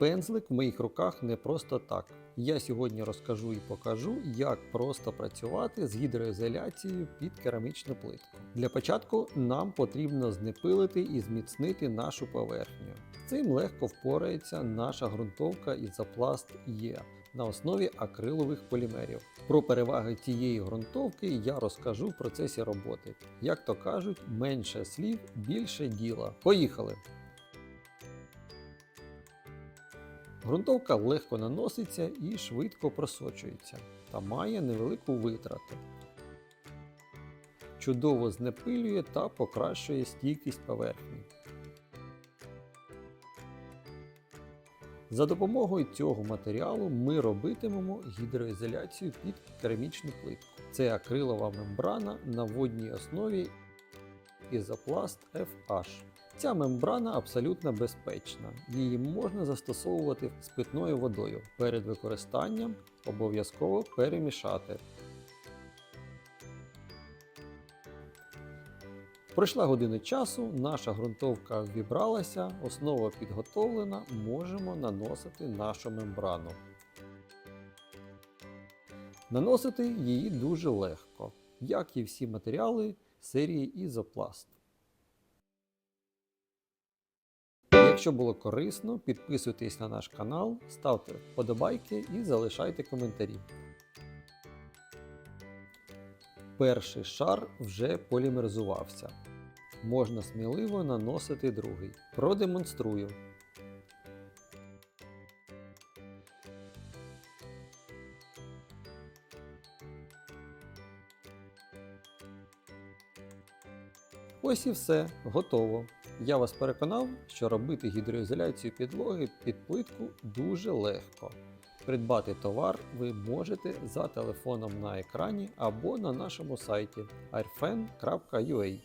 пензлик в моїх руках не просто так. Я сьогодні розкажу і покажу, як просто працювати з гідроізоляцією під керамічну плитку. Для початку нам потрібно знепилити і зміцнити нашу поверхню. Цим легко впорається наша ґрунтовка Ізопласт Є на основі акрилових полімерів. Про переваги цієї ґрунтовки я розкажу в процесі роботи. Як то кажуть, менше слів, більше діла. Поїхали! Ґрунтовка легко наноситься і швидко просочується та має невелику витрату. Чудово знепилює та покращує стійкість поверхні. За допомогою цього матеріалу ми робитимемо гідроізоляцію під керамічну плитку. Це акрилова мембрана на водній основі Ізопласт FH. Ця мембрана абсолютно безпечна. Її можна застосовувати з питною водою. Перед використанням обов'язково перемішати. Пройшла година часу, наша ґрунтовка вібралася, основа підготовлена, можемо наносити нашу мембрану. Наносити її дуже легко, як і всі матеріали серії Ізопласт. Якщо було корисно, підписуйтесь на наш канал, ставте вподобайки і залишайте коментарі. Перший шар вже полімеризувався. Можна сміливо наносити другий. Продемонструю. Ось і все, готово. Я вас переконав, що робити гідроізоляцію підлоги під плитку дуже легко. Придбати товар ви можете за телефоном на екрані або на нашому сайті arfen.ua.